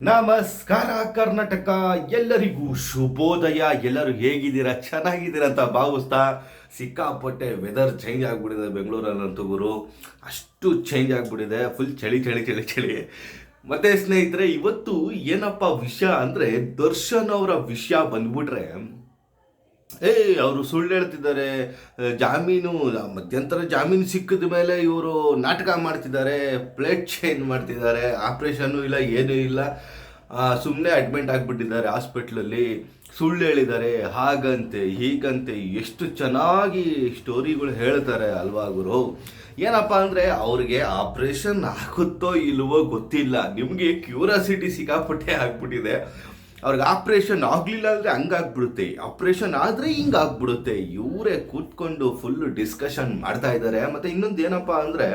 ನಮಸ್ಕಾರ ಕರ್ನಾಟಕ, ಎಲ್ಲರಿಗೂ ಶುಭೋದಯ. ಎಲ್ಲರೂ ಹೇಗಿದ್ದೀರಾ? ಚೆನ್ನಾಗಿದ್ದೀರಾ ಅಂತ ಭಾವಿಸ್ತಾ ಸಿಕ್ಕಾಪಟ್ಟೆ ವೆದರ್ ಚೇಂಜ್ ಆಗಿಬಿಟ್ಟಿದೆ ಬೆಂಗಳೂರಲ್ಲಂತೂ ಗುರು. ಅಷ್ಟು ಚೇಂಜ್ ಆಗಿಬಿಟ್ಟಿದೆ. ಫುಲ್ ಚಳಿ ಚಳಿ ಚಳಿ ಚಳಿ. ಮತ್ತೆ ಸ್ನೇಹಿತರೆ, ಇವತ್ತು ಏನಪ್ಪ ವಿಷಯ ಅಂದರೆ ದರ್ಶನ್ ಅವರ ವಿಷಯ ಬಂದ್ಬಿಟ್ರೆ ಏ, ಅವರು ಸುಳ್ಳು ಹೇಳ್ತಿದ್ದಾರೆ. ಜಾಮೀನು ಮಧ್ಯಂತರ ಜಾಮೀನು ಸಿಕ್ಕಿದ ಮೇಲೆ ಇವರು ನಾಟಕ ಮಾಡ್ತಿದ್ದಾರೆ. ಪ್ಲೇಟ್ ಚೇಂಜ್ ಮಾಡ್ತಿದ್ದಾರೆ. ಆಪ್ರೇಷನ್ನು ಇಲ್ಲ, ಏನೂ ಇಲ್ಲ. ಸುಮ್ಮನೆ ಅಡ್ಮಿಟ್ ಆಗಿಬಿಟ್ಟಿದ್ದಾರೆ ಹಾಸ್ಪಿಟ್ಲಲ್ಲಿ ಸುಳ್ಳು ಹೇಳಿದ್ದಾರೆ. ಹಾಗಂತೆ, ಹೀಗಂತೆ ಎಷ್ಟು ಚೆನ್ನಾಗಿ ಸ್ಟೋರಿಗಳು ಹೇಳ್ತಾರೆ ಅಲ್ವಾ ಗುರು? ಏನಪ್ಪ ಅಂದರೆ ಅವ್ರಿಗೆ ಆಪ್ರೇಷನ್ ಆಗುತ್ತೋ ಇಲ್ವೋ ಗೊತ್ತಿಲ್ಲ. ನಿಮಗೆ ಕ್ಯೂರಾಸಿಟಿ ಸಿಕ್ಕಾಪಟ್ಟೆ ಆಗ್ಬಿಟ್ಟಿದೆ. ಅವ್ರಿಗೆ ಆಪ್ರೇಷನ್ ಆಗಲಿಲ್ಲ ಅಂದರೆ ಹಂಗಾಗ್ಬಿಡುತ್ತೆ. ಆಪ್ರೇಷನ್ ಆದರೆ ಹಿಂಗಾಗ್ಬಿಡುತ್ತೆ. ಇವರೇ ಕೂತ್ಕೊಂಡು ಫುಲ್ ಡಿಸ್ಕಷನ್ ಮಾಡ್ತಾ ಇದ್ದಾರೆ ಮತ್ತು ಇನ್ನೊಂದು ಏನಪ್ಪ ಅಂದರೆ,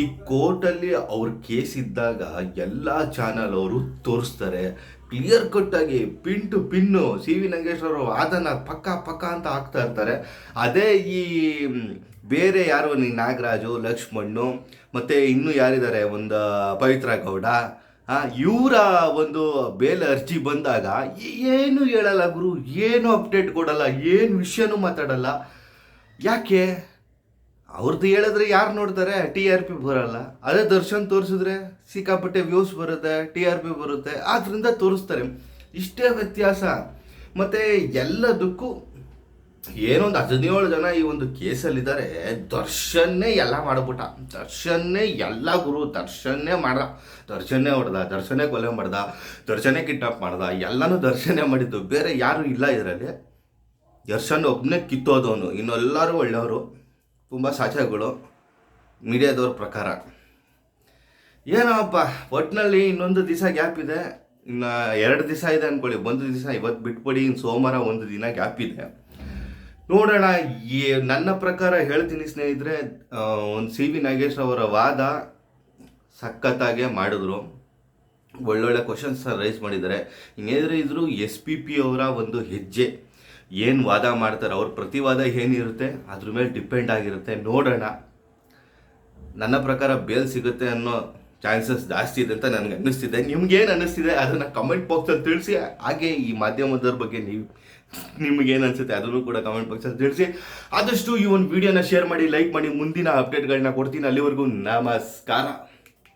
ಈ ಕೋರ್ಟಲ್ಲಿ ಅವ್ರ ಕೇಸ್ ಇದ್ದಾಗ ಎಲ್ಲ ಚಾನಲ್ ಅವರು ತೋರಿಸ್ತಾರೆ. ಕ್ಲಿಯರ್ ಕಟ್ಟಾಗಿ pin to pin C V Nangeshwara ಅದನ್ನ ಪಕ್ಕ ಪಕ್ಕ ಅಂತ ಹಾಕ್ತಾ ಇರ್ತಾರೆ. ಅದೇ ಈ ಬೇರೆ ಯಾರು ನಾಗರಾಜು, ಲಕ್ಷ್ಮಣ್ಣು, ಮತ್ತು ಇನ್ನೂ ಯಾರಿದ್ದಾರೆ? ಒಂದು ಪವಿತ್ರ ಗೌಡ ಇವರ ಒಂದು ಬೇಲ್ ಅರ್ಜಿ ಬಂದಾಗ ಏನು ಹೇಳಲ್ಲ ಗುರು, ಏನು ಅಪ್ಡೇಟ್ ಕೊಡಲ್ಲ, ಏನು ವಿಷಯನೂ ಮಾತಾಡಲ್ಲ. ಯಾಕೆ? ಅವ್ರದ್ದು ಹೇಳಿದ್ರೆ ಯಾರು ನೋಡ್ತಾರೆ? ಟಿ ಆರ್ ಪಿ ಬರಲ್ಲ. ಅದೇ ದರ್ಶನ್ ತೋರಿಸಿದ್ರೆ ಸಿಕ್ಕಾಪಟ್ಟೆ ವ್ಯೂಸ್ ಬರುತ್ತೆ ಟಿ ಆರ್ ಪಿ ಬರುತ್ತೆ. ಆದ್ದರಿಂದ ತೋರಿಸ್ತಾರೆ. ಇಷ್ಟೇ ವ್ಯತ್ಯಾಸ. ಮತ್ತು ಎಲ್ಲದಕ್ಕೂ ಏನೊಂದು ಹದಿನೇಳು ಜನ ಈ ಒಂದು ಕೇಸಲ್ಲಿದ್ದಾರೆ, ದರ್ಶನ್ನೇ ಎಲ್ಲ ಮಾಡಿಬಿಟ್ಟ. ದರ್ಶನ್ನೇ ಎಲ್ಲ ಗುರು, ದರ್ಶನ್ನೇ ಮಾಡ್ದ. ದರ್ಶನ್ನೇ ಹೊಡೆದ ದರ್ಶನೇ ಕೊಲೆ ಮಾಡ್ದ ದರ್ಶನೇ ಕಿಡ್ನಾಪ್ ಮಾಡ್ದ, ಎಲ್ಲನೂ ದರ್ಶನೇ ಮಾಡಿದ್ದು. ಬೇರೆ ಯಾರು ಇಲ್ಲ ಇದರಲ್ಲಿ. ದರ್ಶನ್ ಒಬ್ಬನೇ ಕಿತ್ತೋದವನು. ಇನ್ನೆಲ್ಲರೂ ಒಳ್ಳೆಯವರು. ತುಂಬ ಸಾಚಗಳು ಮೀಡಿಯಾದವ್ರ ಪ್ರಕಾರ. ಏನಪ್ಪ ಒಟ್ಟಿನಲ್ಲಿ ಇನ್ನೊಂದು ದಿವಸ ಗ್ಯಾಪ್ ಇದೆ. ಇನ್ನು ಎರಡು ದಿವಸ ಇದೆ ಅಂದ್ಕೊಳ್ಳಿ ಒಂದು ದಿವಸ ಇವತ್ತು ಬಿಟ್ಬಿಡಿ ಇನ್ನು ಸೋಮವಾರ ಒಂದು ದಿನ ಗ್ಯಾಪ್ ಇದೆ. ನೋಡೋಣ ನನ್ನ ಪ್ರಕಾರ ಹೇಳ್ತೀನಿ ಸ್ನೇಹಿತರೆ ಒಂದು ಸಿ ವಿ ನಾಗೇಶ್ ಅವರ ವಾದ ಸಖತ್ತಾಗೆ ಮಾಡಿದ್ರು. ಒಳ್ಳೊಳ್ಳೆ ಕ್ವಶನ್ಸ್ ರೈಸ್ ಮಾಡಿದ್ದಾರೆ. ಹಿಂಗೇನಾದ್ರೆ ಇದ್ರು ಎಸ್ ಪಿ ಪಿ ಅವರ ಒಂದು ಹೆಜ್ಜೆ, ಏನು ವಾದ ಮಾಡ್ತಾರೆ, ಅವ್ರ ಪ್ರತಿವಾದ ಏನಿರುತ್ತೆ, ಅದ್ರ ಮೇಲೆ ಡಿಪೆಂಡ್ ಆಗಿರುತ್ತೆ. ನೋಡೋಣ. ನನ್ನ ಪ್ರಕಾರ ಬೇಲ್ ಸಿಗುತ್ತೆ ಅನ್ನೋ ಚಾನ್ಸಸ್ ಜಾಸ್ತಿ ಇದೆ ಅಂತ ನನಗೆ ಅನ್ನಿಸ್ತಿದೆ. ನಿಮ್ಗೇನು ಅನ್ನಿಸ್ತಿದೆ? ಅದನ್ನು ಕಮೆಂಟ್ ಬಾಕ್ಸಲ್ಲಿ ತಿಳಿಸಿ. ಹಾಗೆ ಈ ಮಾಧ್ಯಮದವ್ರ ಬಗ್ಗೆ ನೀವು ನಿಮ್ಗೇನು ಅನಿಸುತ್ತೆ ಅದನ್ನು ಕೂಡ ಕಮೆಂಟ್ ಬಾಕ್ಸಲ್ಲಿ ತಿಳಿಸಿ. ಆದಷ್ಟು ಈ ಒಂದು ವಿಡಿಯೋನ ಶೇರ್ ಮಾಡಿ ಲೈಕ್ ಮಾಡಿ, ಮುಂದಿನ ಅಪ್ಡೇಟ್ಗಳನ್ನ ಕೊಡ್ತೀನಿ. ಅಲ್ಲಿವರೆಗೂ ನಮಸ್ಕಾರ.